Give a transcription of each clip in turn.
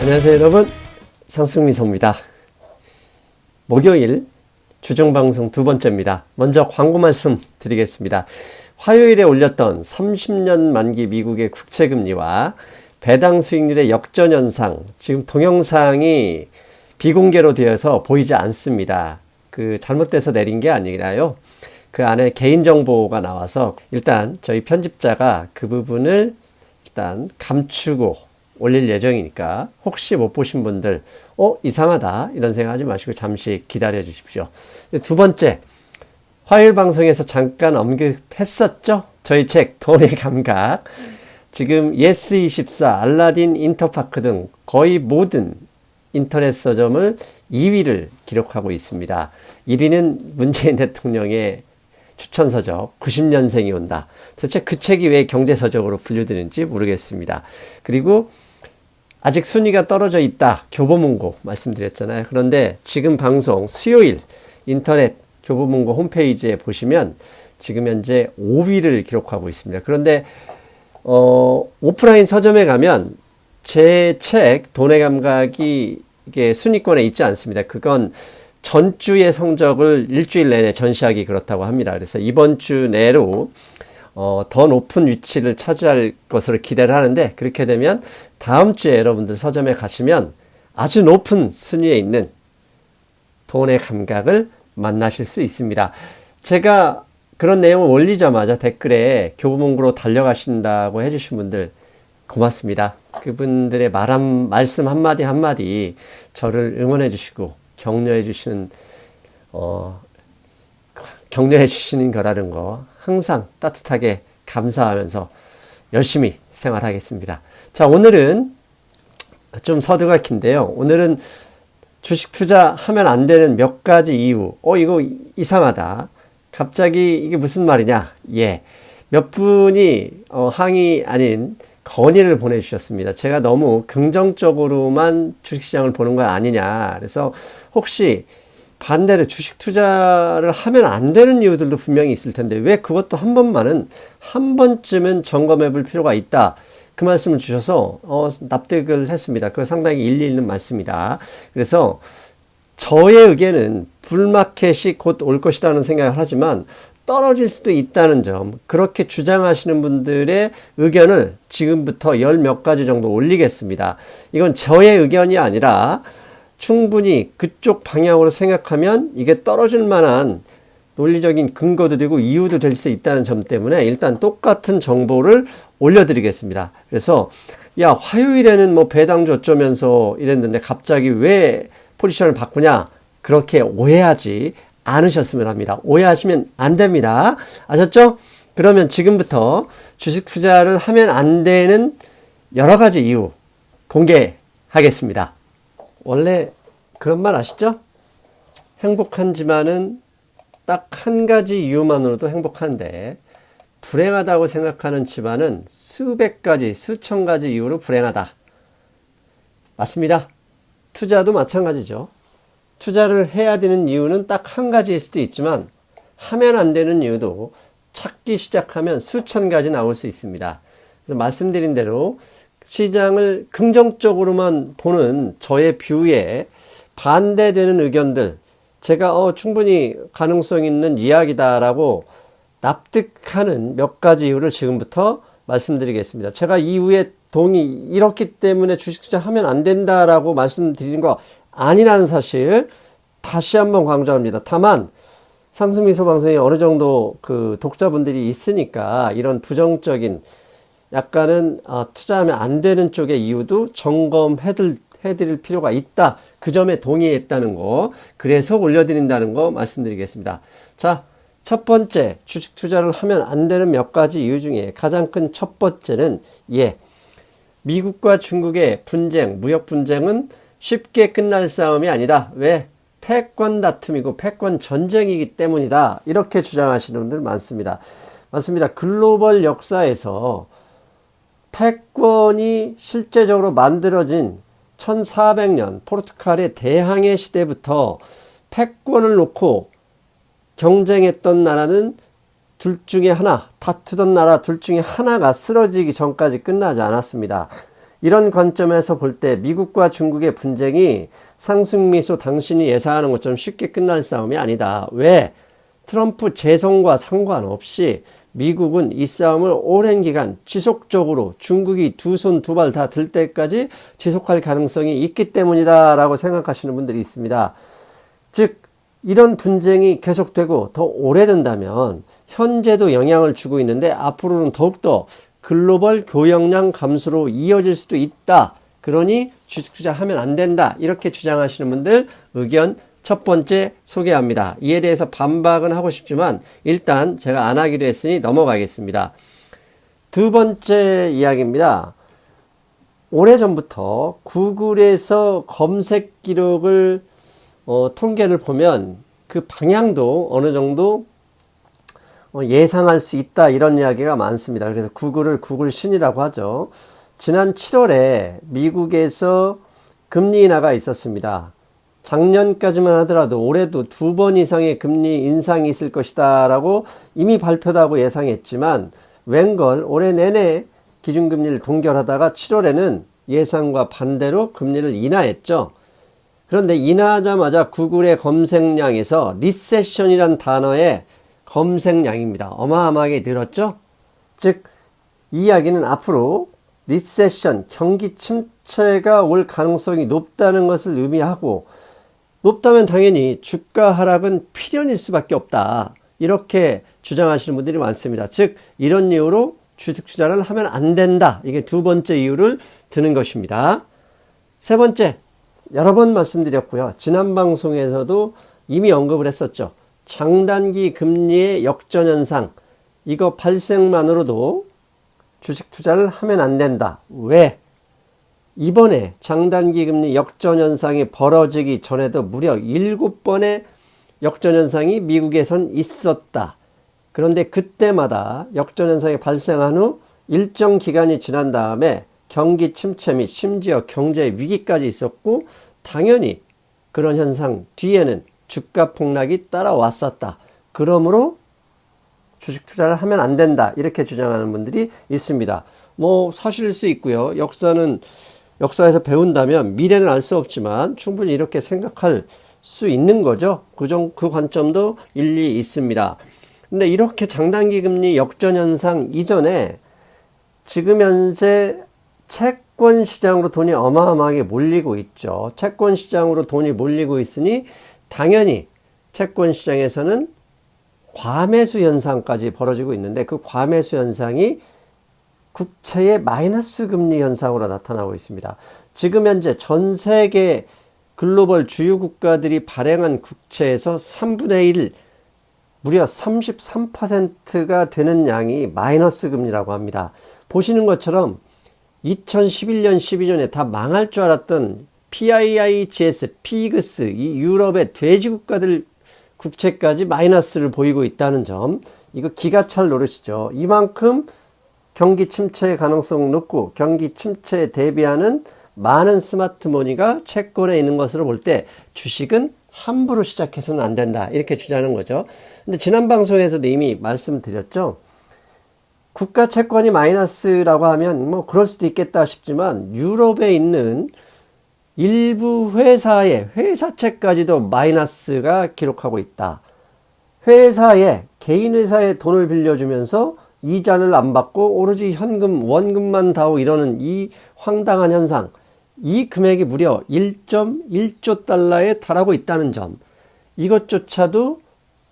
안녕하세요 여러분 상승미소입니다. 목요일 주중방송 두 번째입니다. 먼저 광고 말씀 드리겠습니다. 화요일에 올렸던 30년 만기 미국의 국채금리와 배당 수익률의 역전 현상 지금 동영상이 비공개로 되어서 보이지 않습니다. 그 잘못돼서 내린 게 아니라요. 그 안에 개인정보가 나와서 일단 저희 편집자가 그 부분을 일단 감추고 올릴 예정이니까 혹시 못 보신 분들 어 이상하다 이런 생각하지 마시고 잠시 기다려 주십시오. 두 번째 화요일 방송에서 잠깐 언급했었죠. 저희 책 돈의 감각 지금 예스24 알라딘 인터파크 등 거의 모든 인터넷 서점을 2위를 기록하고 있습니다. 1위는 문재인 대통령의 추천 서적 90년생이 온다. 도대체 그 책이 왜 경제 서적으로 분류되는지 모르겠습니다. 그리고 아직 순위가 떨어져 있다. 교보문고 말씀드렸잖아요. 그런데 지금 방송 수요일 인터넷 교보문고 홈페이지에 보시면 지금 현재 5위를 기록하고 있습니다. 그런데 어, 오프라인 서점에 가면 제 책 돈의 감각이 이게 순위권에 있지 않습니다. 그건 전주의 성적을 일주일 내내 전시하기 그렇다고 합니다. 그래서 이번 주 내로 어, 더 높은 위치를 차지할 것으로 기대를 하는데 그렇게 되면 다음 주에 여러분들 서점에 가시면 아주 높은 순위에 있는 돈의 감각을 만나실 수 있습니다. 제가 그런 내용을 올리자마자 댓글에 교보문고로 달려가신다고 해주신 분들 고맙습니다. 그분들의 말 한, 말씀 한마디 한마디 저를 응원해 주시고 격려해 주시는, 어, 격려해 주시는 거라는 거 항상 따뜻하게 감사하면서 열심히 생활하겠습니다. 자, 오늘은 좀 서두가 긴데요. 오늘은 주식 투자하면 안 되는 몇 가지 이유. 어, 이거 이상하다. 갑자기 이게 무슨 말이냐? 예. 몇 분이 어, 항의 아닌 건의를 보내주셨습니다. 제가 너무 긍정적으로만 주식시장을 보는 거 아니냐. 그래서 혹시 반대로 주식 투자를 하면 안 되는 이유들도 분명히 있을 텐데 왜 그것도 한 번만은 한 번쯤은 점검해 볼 필요가 있다. 그 말씀을 주셔서 어, 납득을 했습니다. 그거 상당히 일리 있는 말씀이다. 그래서 저의 의견은 불마켓이 곧 올 것이라는 생각을 하지만 떨어질 수도 있다는 점, 그렇게 주장하시는 분들의 의견을 지금부터 열 몇 가지 정도 올리겠습니다. 이건 저의 의견이 아니라 충분히 그쪽 방향으로 생각하면 이게 떨어질 만한 논리적인 근거도 되고 이유도 될 수 있다는 점 때문에 일단 똑같은 정보를 올려드리겠습니다. 그래서 야 화요일에는 뭐 배당주 어쩌면서 이랬는데 갑자기 왜 포지션을 바꾸냐 그렇게 오해하지 않으셨으면 합니다. 오해하시면 안 됩니다. 아셨죠? 그러면 지금부터 주식 투자를 하면 안 되는 여러 가지 이유 공개하겠습니다. 원래 그런 말 아시죠? 행복한지만은 딱 한 가지 이유만으로도 행복한데 불행하다고 생각하는 집안은 수백 가지, 수천 가지 이유로 불행하다. 맞습니다. 투자도 마찬가지죠. 투자를 해야 되는 이유는 딱 한 가지일 수도 있지만 하면 안 되는 이유도 찾기 시작하면 수천 가지 나올 수 있습니다. 그래서 말씀드린 대로 시장을 긍정적으로만 보는 저의 뷰에 반대되는 의견들, 제가 어, 충분히 가능성 있는 이야기다라고 납득하는 몇 가지 이유를 지금부터 말씀드리겠습니다. 제가 이후에 동의 이렇기 때문에 주식 투자 하면 안 된다라고 말씀드리는 거 아니라는 사실 다시 한번 강조합니다. 다만 상승미소 방송이 어느 정도 그 독자분들이 있으니까 이런 부정적인 약간은 어, 투자하면 안 되는 쪽의 이유도 점검해들 해드릴 필요가 있다. 그 점에 동의했다는 거. 그래서 올려드린다는 거 말씀드리겠습니다. 자, 첫 번째 주식 투자를 하면 안 되는 몇 가지 이유 중에 가장 큰 첫 번째는 예. 미국과 중국의 분쟁, 무역 분쟁은 쉽게 끝날 싸움이 아니다. 왜? 패권 다툼이고 패권 전쟁이기 때문이다. 이렇게 주장하시는 분들 많습니다. 맞습니다. 글로벌 역사에서 패권이 실제적으로 만들어진 1400년 포르투갈의 대항해 시대부터 패권을 놓고 경쟁했던 나라는 둘 중에 하나, 다투던 나라 둘 중에 하나가 쓰러지기 전까지 끝나지 않았습니다. 이런 관점에서 볼 때 미국과 중국의 분쟁이 상승미소 당신이 예상하는 것처럼 쉽게 끝날 싸움이 아니다. 왜? 트럼프 재선과 상관없이 미국은 이 싸움을 오랜 기간 지속적으로 중국이 두 손 두 발 다 들 때까지 지속할 가능성이 있기 때문이다 라고 생각하시는 분들이 있습니다. 즉 이런 분쟁이 계속되고 더 오래된다면 현재도 영향을 주고 있는데 앞으로는 더욱더 글로벌 교역량 감소로 이어질 수도 있다. 그러니 주식 투자하면 안 된다. 이렇게 주장하시는 분들 의견 첫 번째 소개합니다. 이에 대해서 반박은 하고 싶지만 일단 제가 안 하기로 했으니 넘어가겠습니다. 두 번째 이야기입니다. 오래전부터 구글에서 검색 기록을 어, 통계를 보면 그 방향도 어느 정도 어, 예상할 수 있다 이런 이야기가 많습니다. 그래서 구글을 구글 신이라고 하죠. 지난 7월에 미국에서 금리 인하가 있었습니다. 작년까지만 하더라도 올해도 두 번 이상의 금리 인상이 있을 것이다 라고 이미 발표도 하고 예상했지만 웬걸 올해 내내 기준금리를 동결하다가 7월에는 예상과 반대로 금리를 인하했죠. 그런데 인하하자마자 구글의 검색량에서 리세션이란 단어의 검색량입니다. 어마어마하게 늘었죠? 즉, 이 이야기는 앞으로 리세션, 경기 침체가 올 가능성이 높다는 것을 의미하고, 높다면 당연히 주가 하락은 필연일 수밖에 없다. 이렇게 주장하시는 분들이 많습니다. 즉, 이런 이유로 주식 투자를 하면 안 된다. 이게 두 번째 이유를 드는 것입니다. 세 번째, 여러 번 말씀드렸고요. 지난 방송에서도 이미 언급을 했었죠. 장단기 금리의 역전 현상, 이거 발생만으로도 주식 투자를 하면 안 된다. 왜? 이번에 장단기 금리 역전 현상이 벌어지기 전에도 무려 7번의 역전 현상이 미국에선 있었다. 그런데 그때마다 역전 현상이 발생한 후 일정 기간이 지난 다음에 경기 침체 및 심지어 경제 위기까지 있었고 당연히 그런 현상 뒤에는 주가 폭락이 따라왔었다. 그러므로 주식 투자를 하면 안 된다. 이렇게 주장하는 분들이 있습니다. 뭐 사실일 수 있고요. 역사는 역사에서 배운다면 미래는 알 수 없지만 충분히 이렇게 생각할 수 있는 거죠. 그, 정, 그 관점도 일리 있습니다. 근데 이렇게 장단기 금리 역전 현상 이전에 지금 현재 채권 시장으로 돈이 어마어마하게 몰리고 있죠. 채권 시장으로 돈이 몰리고 있으니 당연히 채권 시장에서는 과매수 현상까지 벌어지고 있는데 그 과매수 현상이 국채의 마이너스 금리 현상으로 나타나고 있습니다. 지금 현재 전 세계 글로벌 주요 국가들이 발행한 국채에서 3분의 1, 무려 33%가 되는 양이 마이너스 금리라고 합니다. 보시는 것처럼 2011년, 12년에 다 망할 줄 알았던 PIIGS, 피그스, 이 유럽의 돼지 국가들 국채까지 마이너스를 보이고 있다는 점, 이거 기가 찰 노릇이죠. 이만큼 경기 침체 가능성 높고 경기 침체에 대비하는 많은 스마트 머니가 채권에 있는 것으로 볼 때 주식은 함부로 시작해서는 안 된다. 이렇게 주장하는 거죠. 근데 지난 방송에서도 이미 말씀드렸죠. 국가 채권이 마이너스라고 하면 뭐 그럴 수도 있겠다 싶지만 유럽에 있는 일부 회사의 회사채까지도 마이너스가 기록하고 있다. 회사에 개인 회사에 돈을 빌려주면서 이자를 안 받고 오로지 현금 원금만 다오 이러는 이 황당한 현상. 이 금액이 무려 1.1조 달러에 달하고 있다는 점. 이것조차도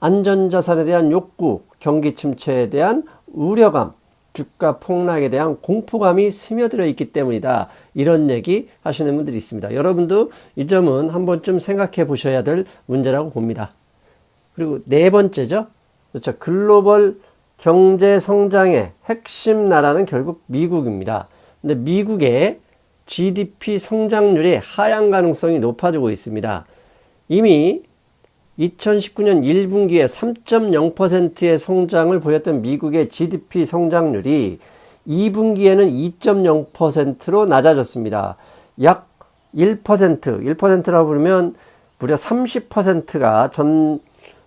안전자산에 대한 욕구, 경기 침체에 대한 우려감, 주가 폭락에 대한 공포감이 스며들어 있기 때문이다. 이런 얘기 하시는 분들이 있습니다. 여러분도 이 점은 한 번쯤 생각해 보셔야 될 문제라고 봅니다. 그리고 네 번째죠. 그렇죠. 글로벌 경제 성장의 핵심 나라는 결국 미국입니다. 근데 미국의 GDP 성장률이 하향 가능성이 높아지고 있습니다. 이미 2019년 1분기에 3.0%의 성장을 보였던 미국의 GDP 성장률이 2분기에는 2.0%로 낮아졌습니다. 약 1%, 1%라고 그러면 무려 30%가 전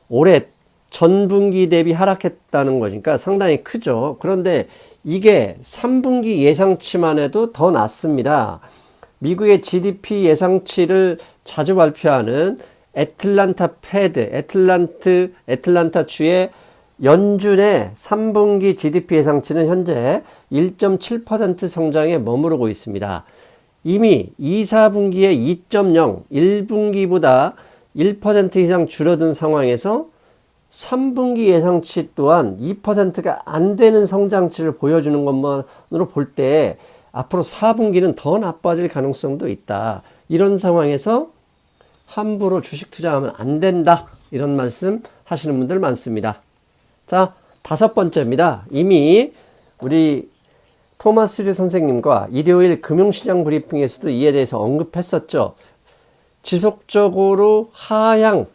올해 전분기 대비 하락했다는 거니까 상당히 크죠. 그런데 이게 3분기 예상치만 해도 더 낮습니다. 미국의 GDP 예상치를 자주 발표하는 애틀란타 패드, 애틀란트, 애틀란타 주의 연준의 3분기 GDP 예상치는 현재 1.7% 성장에 머무르고 있습니다. 이미 2, 4분기에 2.0, 1분기보다 1% 이상 줄어든 상황에서 3분기 예상치 또한 2%가 안 되는 성장치를 보여주는 것만으로 볼 때 앞으로 4분기는 더 나빠질 가능성도 있다. 이런 상황에서 함부로 주식 투자하면 안 된다. 이런 말씀 하시는 분들 많습니다. 자, 다섯 번째입니다. 이미 우리 토마스 류 선생님과 일요일 금융시장 브리핑에서도 이에 대해서 언급했었죠. 지속적으로 하향,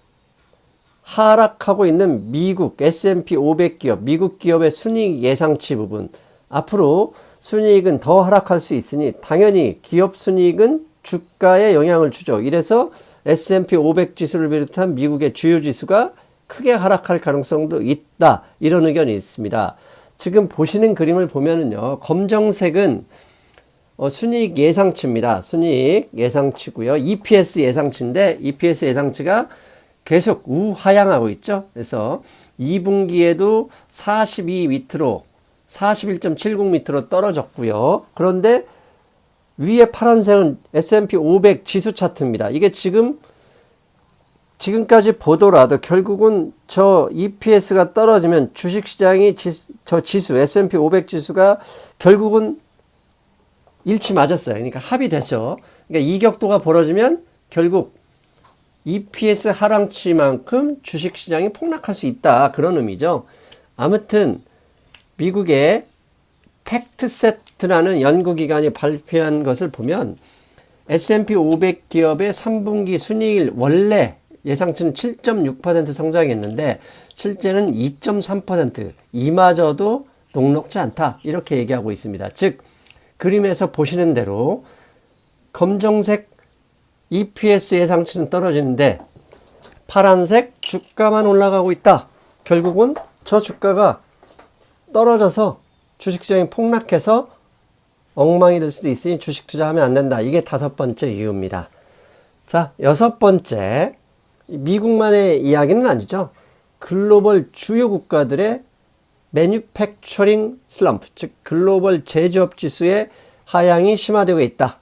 하락하고 있는 미국 S&P 500 기업, 미국 기업의 순이익 예상치 부분. 앞으로 순이익은 더 하락할 수 있으니 당연히 기업 순이익은 주가에 영향을 주죠. 이래서 S&P 500 지수를 비롯한 미국의 주요 지수가 크게 하락할 가능성도 있다. 이런 의견이 있습니다. 지금 보시는 그림을 보면은요. 검정색은 어, 순이익 예상치입니다. 순이익 예상치고요. EPS 예상치인데 EPS 예상치가 계속 우하향하고 있죠. 그래서 2분기에도 42 밑으로 41.70 밑으로 떨어졌고요. 그런데 위에 파란색은 S&P 500 지수 차트입니다. 이게 지금 지금까지 보더라도 결국은 저 EPS가 떨어지면 주식시장이 저 지수 S&P 500 지수가 결국은 일치 맞았어요. 그러니까 합의됐죠. 그러니까 이격도가 벌어지면 결국 EPS 하락치만큼 주식시장이 폭락할 수 있다. 그런 의미죠. 아무튼 미국의 팩트세트라는 연구기관이 발표한 것을 보면 S&P 500 기업의 3분기 순이익 원래 예상치는 7.6% 성장했는데 실제는 2.3% 이마저도 녹록지 않다 이렇게 얘기하고 있습니다. 즉 그림에서 보시는 대로 검정색 EPS 예상치는 떨어지는데 파란색 주가만 올라가고 있다. 결국은 저 주가가 떨어져서 주식시장이 폭락해서 엉망이 될 수도 있으니 주식 투자하면 안 된다. 이게 다섯 번째 이유입니다. 자, 여섯 번째. 미국만의 이야기는 아니죠. 글로벌 주요 국가들의 매뉴팩처링 슬럼프, 즉 글로벌 제조업 지수의 하향이 심화되고 있다.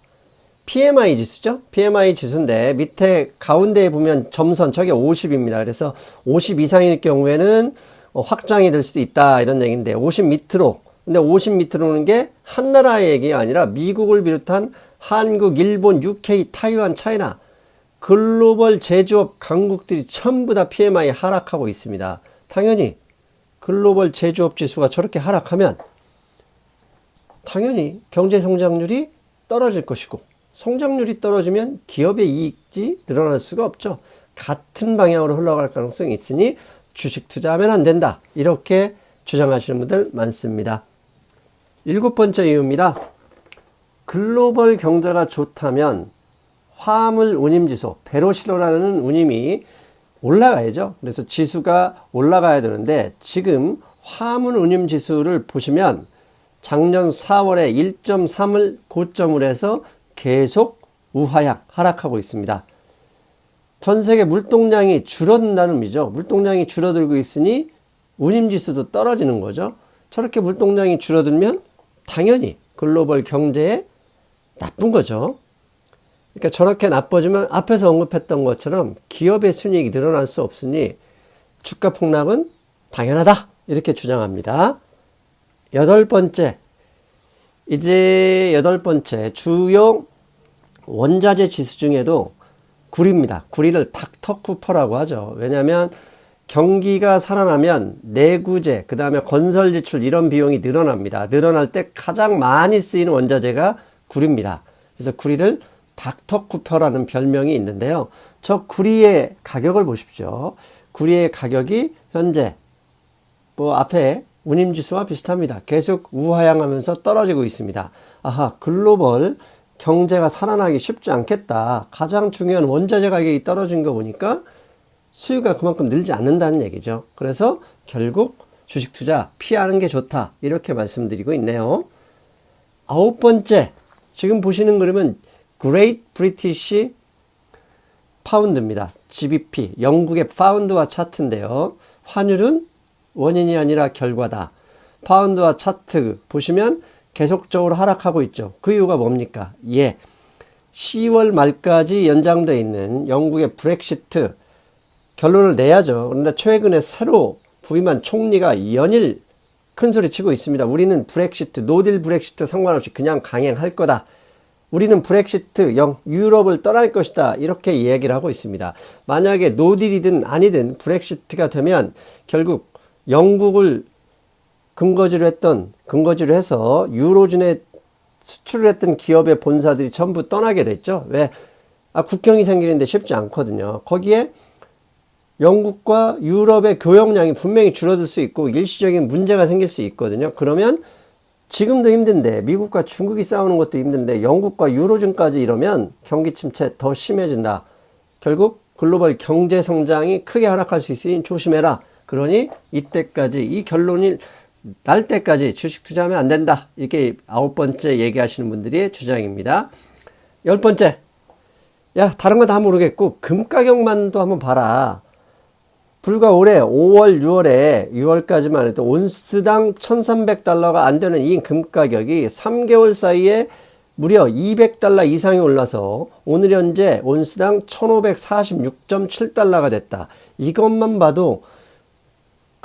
PMI 지수죠? PMI 지수인데 밑에 가운데에 보면 점선 저게 50입니다. 그래서 50 이상일 경우에는 확장이 될 수도 있다 이런 얘기인데 50 밑으로 근데 50 밑으로 오는 게 한 나라의 얘기가 아니라 미국을 비롯한 한국, 일본, UK, 타이완, 차이나 글로벌 제조업 강국들이 전부 다 PMI 하락하고 있습니다. 당연히 글로벌 제조업 지수가 저렇게 하락하면 당연히 경제 성장률이 떨어질 것이고 성장률이 떨어지면 기업의 이익이 늘어날 수가 없죠. 같은 방향으로 흘러갈 가능성이 있으니 주식 투자하면 안 된다. 이렇게 주장하시는 분들 많습니다. 일곱 번째 이유입니다. 글로벌 경제가 좋다면 화물 운임지수, 베로시로라는 운임이 올라가야죠. 그래서 지수가 올라가야 되는데 지금 화물 운임지수를 보시면 작년 4월에 1.3을 고점을 해서 계속 우하향 하락하고 있습니다. 전 세계 물동량이 줄어든다는 의미죠. 물동량이 줄어들고 있으니 운임지수도 떨어지는 거죠. 저렇게 물동량이 줄어들면 당연히 글로벌 경제에 나쁜 거죠. 그러니까 저렇게 나빠지면 앞에서 언급했던 것처럼 기업의 순이익이 늘어날 수 없으니 주가 폭락은 당연하다. 이렇게 주장합니다. 여덟 번째. 이제 여덟 번째. 주요 원자재 지수 중에도 구리입니다. 구리를 닥터쿠퍼라고 하죠. 왜냐하면 경기가 살아나면 내구재, 그 다음에 건설 지출 이런 비용이 늘어납니다. 늘어날 때 가장 많이 쓰이는 원자재가 구리입니다. 그래서 구리를 닥터쿠퍼라는 별명이 있는데요. 저 구리의 가격을 보십시오. 구리의 가격이 현재 뭐 앞에 운임지수와 비슷합니다. 계속 우하향하면서 떨어지고 있습니다. 아하, 글로벌 경제가 살아나기 쉽지 않겠다. 가장 중요한 원자재 가격이 떨어진 거 보니까 수요가 그만큼 늘지 않는다는 얘기죠. 그래서 결국 주식 투자 피하는 게 좋다. 이렇게 말씀드리고 있네요. 아홉 번째, 지금 보시는 그림은 Great British 파운드입니다. GBP, 영국의 파운드와 차트인데요. 환율은 원인이 아니라 결과다. 파운드와 차트 보시면 계속적으로 하락하고 있죠. 그 이유가 뭡니까? 예. 10월 말까지 연장돼 있는 영국의 브렉시트 결론을 내야죠. 그런데 최근에 새로 부임한 총리가 연일 큰 소리 치고 있습니다. 우리는 브렉시트, 노딜 브렉시트 상관없이 그냥 강행할 거다. 우리는 브렉시트, 영, 유럽을 떠날 것이다. 이렇게 얘기를 하고 있습니다. 만약에 노딜이든 아니든 브렉시트가 되면 결국 영국을 근거지로 했던, 근거지로 해서 유로존에 수출을 했던 기업의 본사들이 전부 떠나게 됐죠. 왜? 아, 국경이 생기는데 쉽지 않거든요. 거기에 영국과 유럽의 교역량이 분명히 줄어들 수 있고 일시적인 문제가 생길 수 있거든요. 그러면 지금도 힘든데 미국과 중국이 싸우는 것도 힘든데 영국과 유로존까지 이러면 경기 침체 더 심해진다. 결국 글로벌 경제 성장이 크게 하락할 수 있으니 조심해라. 그러니 이때까지 이 결론이 날 때까지 주식 투자하면 안 된다. 이렇게 아홉 번째 얘기하시는 분들의 주장입니다. 열 번째. 야, 다른 거 다 모르겠고 금 가격만도 한번 봐라. 불과 올해 5월, 6월에 6월까지만 해도 온스당 1,300달러가 안 되는 이 금 가격이 3개월 사이에 무려 200달러 이상이 올라서 오늘 현재 온스당 1,546.7달러가 됐다. 이것만 봐도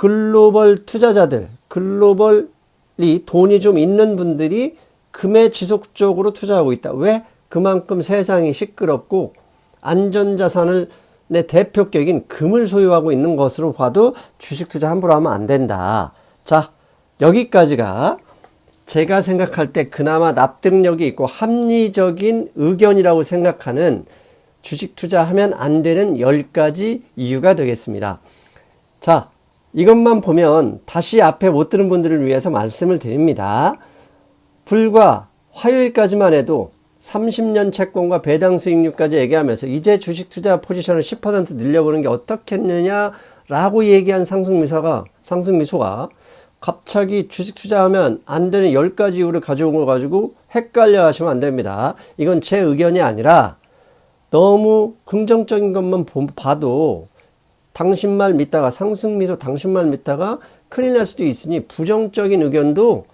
글로벌 투자자들, 글로벌이 돈이 좀 있는 분들이 금에 지속적으로 투자하고 있다. 왜? 그만큼 세상이 시끄럽고 안전자산을 내 대표격인 금을 소유하고 있는 것으로 봐도 주식 투자 함부로 하면 안 된다. 자, 여기까지가 제가 생각할 때 그나마 납득력이 있고 합리적인 의견이라고 생각하는 주식 투자하면 안 되는 10가지 이유가 되겠습니다. 자, 이것만 보면 다시 앞에 못 들은 분들을 위해서 말씀을 드립니다. 불과 화요일까지만 해도 30년 채권과 배당 수익률까지 얘기하면서 이제 주식 투자 포지션을 10% 늘려보는 게 어떻겠느냐라고 얘기한 상승미소가 상승미소가 갑자기 주식 투자하면 안 되는 10가지 이유를 가져온 거 가지고 헷갈려 하시면 안 됩니다. 이건 제 의견이 아니라 너무 긍정적인 것만 봐도 당신 말 믿다가 상승미소 당신 말 믿다가 큰일 날 수도 있으니 부정적인 의견도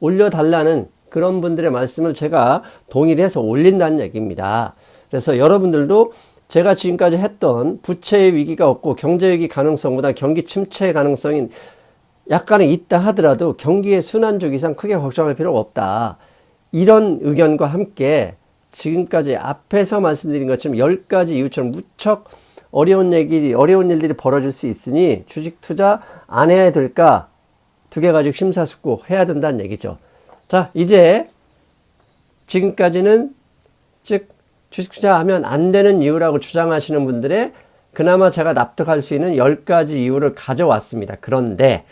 올려달라는 그런 분들의 말씀을 제가 동의를 해서 올린다는 얘기입니다. 그래서 여러분들도 제가 지금까지 했던 부채의 위기가 없고 경제 위기 가능성보다 경기 침체 가능성이 약간은 있다 하더라도 경기의 순환적 이상 크게 걱정할 필요가 없다. 이런 의견과 함께 지금까지 앞에서 말씀드린 것처럼 10가지 이유처럼 무척 어려운 얘기, 어려운 일들이 벌어질 수 있으니 주식 투자 안 해야 될까? 두 개 가지고 심사숙고 해야 된다는 얘기죠. 자, 이제 지금까지는 즉 주식 투자하면 안 되는 이유라고 주장하시는 분들의 그나마 제가 납득할 수 있는 10가지 이유를 가져왔습니다. 그런데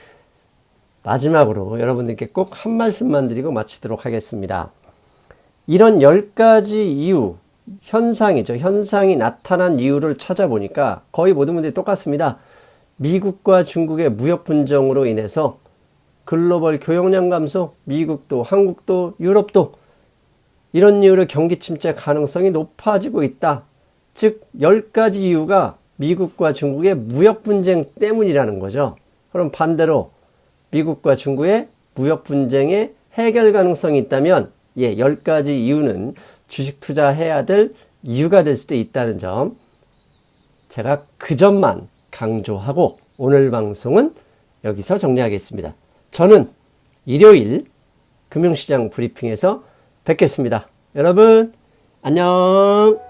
마지막으로 여러분들께 꼭 한 말씀만 드리고 마치도록 하겠습니다. 이런 10가지 이유, 현상이죠. 현상이 나타난 이유를 찾아보니까 거의 모든 분들이 똑같습니다. 미국과 중국의 무역 분쟁으로 인해서 글로벌 교역량 감소, 미국도, 한국도, 유럽도 이런 이유로 경기 침체 가능성이 높아지고 있다. 즉, 10가지 이유가 미국과 중국의 무역 분쟁 때문이라는 거죠. 그럼 반대로 미국과 중국의 무역 분쟁의 해결 가능성이 있다면 예, 10가지 이유는 주식 투자해야 될 이유가 될 수도 있다는 점 제가 그 점만 강조하고 오늘 방송은 여기서 정리하겠습니다. 저는 일요일 금융시장 브리핑에서 뵙겠습니다. 여러분, 안녕!